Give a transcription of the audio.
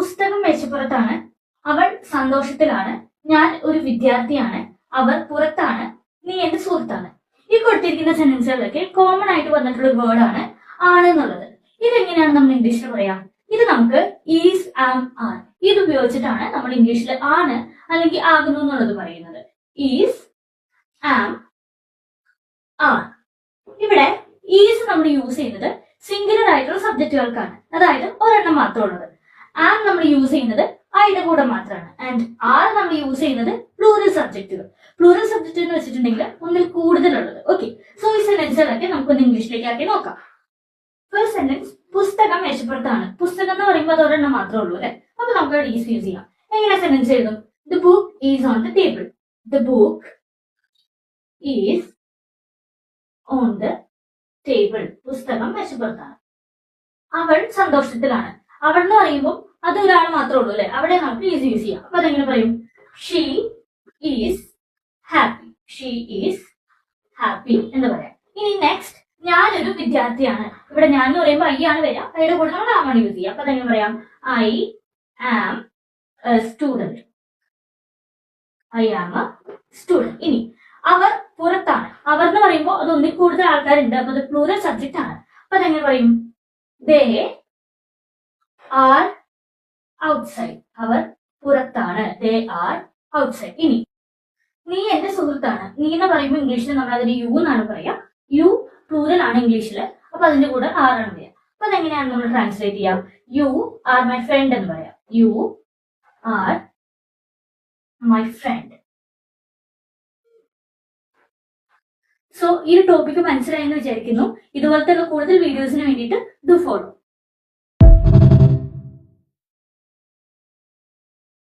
പുസ്തകം മേശപ്പുറത്താണ്. അവൾ സന്തോഷത്തിലാണ്. ഞാൻ ഒരു വിദ്യാർത്ഥിയാണ്. അവർ പുറത്താണ്. നീ എന്റെ സുഹൃത്താണ്. ഈ കൊടുത്തിരിക്കുന്ന സെന്റൻസുകളൊക്കെ കോമൺ ആയിട്ട് വന്നിട്ടുള്ള ഒരു വേർഡാണ് ആണ് എന്നുള്ളത്. ഇതെങ്ങനെയാണ് നമ്മൾ ഇംഗ്ലീഷിൽ പറയാ? ഇത് നമുക്ക് ഈസ് ആം ആർ ഇത് ഉപയോഗിച്ചിട്ടാണ് നമ്മൾ ഇംഗ്ലീഷിൽ ആണ് അല്ലെങ്കിൽ ആകുന്നു എന്നുള്ളത് പറയുന്നത്. ഈസ് ആം ആർ ഇവിടെ ഈസ് നമ്മൾ യൂസ് ചെയ്യുന്നത് സിംഗുലർ ആയിട്ടുള്ള സബ്ജക്റ്റുകൾക്കാണ് അതായത് ഒരെണ്ണം മാത്രം ഉള്ളത് ആം നമ്മൾ യൂസ് ചെയ്യുന്നത് ഐയുടെ കൂടെ മാത്രമാണ് ആൻഡ് ആർ നമ്മൾ യൂസ് ചെയ്യുന്നത് പ്ലൂറൽ സബ്ജക്റ്റുകൾ പ്ലൂറൽ സബ്ജക്റ്റ് എന്ന് വെച്ചിട്ടുണ്ടെങ്കിൽ ഒന്നിൽ കൂടുതലുള്ളത്. ഓക്കെ സോ ഈ സെന്റൻസുകളൊക്കെ നമുക്കൊന്ന് ഇംഗ്ലീഷിലേക്ക് ആക്കി നോക്കാം. ഫസ്റ്റ് സെന്റൻസ് പുസ്തകം മേശപ്പുറത്താണ് പുസ്തകം എന്ന് പറയുമ്പോൾ അത് ഒരെണ്ണം മാത്രമേ ഉള്ളൂ അല്ലെ? അപ്പൊ നമുക്ക് ഈസ് യൂസ് ചെയ്യാം എങ്ങനെ സെന്റൻസ് എഴുതും? The book is on the table the book is on the table പുസ്തകം മേശപ്പുറത്താണ് അവൾ സന്തോഷത്തിലാണ്. അവൾ എന്ന് പറയുമ്പോൾ അത് ഒരാൾ മാത്രമേ ഉള്ളൂ അല്ലെ? അവിടെ നമുക്ക് ഈസി യൂസ് ചെയ്യാം. അപ്പൊ അതെങ്ങനെ പറയും? She is happy she is happy എന്ന് പറയാം. ഇനി നെക്സ്റ്റ് ഞാനൊരു വിദ്യാർത്ഥിയാണ്. ഇവിടെ ഞാൻ എന്ന് പറയുമ്പോൾ ഐ ആണ് വരിക. ഐയുടെ കൂടെ നമ്മൾ ആമാണ് യൂസ് ചെയ്യുക അപ്പൊ അതെങ്ങനെ പറയാം? I am student I am a student ഇനി അവർ പുറത്താണ്. അവർ എന്ന് പറയുമ്പോൾ അത് ഒന്നിൽ കൂടുതൽ ആൾക്കാരുണ്ട്. അപ്പൊ അത് പ്ലൂറൽ സബ്ജക്റ്റ് ആണ്. അപ്പൊ അതെങ്ങനെ പറയും? ദേ ആർ ഔട്ട്സൈഡ് അവർ പുറത്താണ്. ദേ ആർ ഔട്ട്സൈഡ് ഇനി നീ എന്റെ സുഹൃത്താണ്. നീ എന്ന് പറയുമ്പോൾ ഇംഗ്ലീഷിൽ നമ്മൾ അതിന് യു എന്നാണ് പറയാ. യു പ്ലൂരൽ ആണ് ഇംഗ്ലീഷിൽ അപ്പൊ അതിന്റെ കൂടെ ആർ ആണ് പറയാം. അപ്പൊ അതെങ്ങനെയാണ് നമ്മൾ ട്രാൻസ്ലേറ്റ് ചെയ്യാം? യു ആർ മൈ ഫ്രണ്ട് എന്ന് പറയാം. You are my friend so ഈ ടോപ്പിക്ക് മനസ്സിലായെന്ന് വിചാരിക്കുന്നു. ഇതുപോലത്തെ കൂടുതൽ വീഡിയോസിന് വേണ്ടിയിട്ട് ഡു ഫോളോ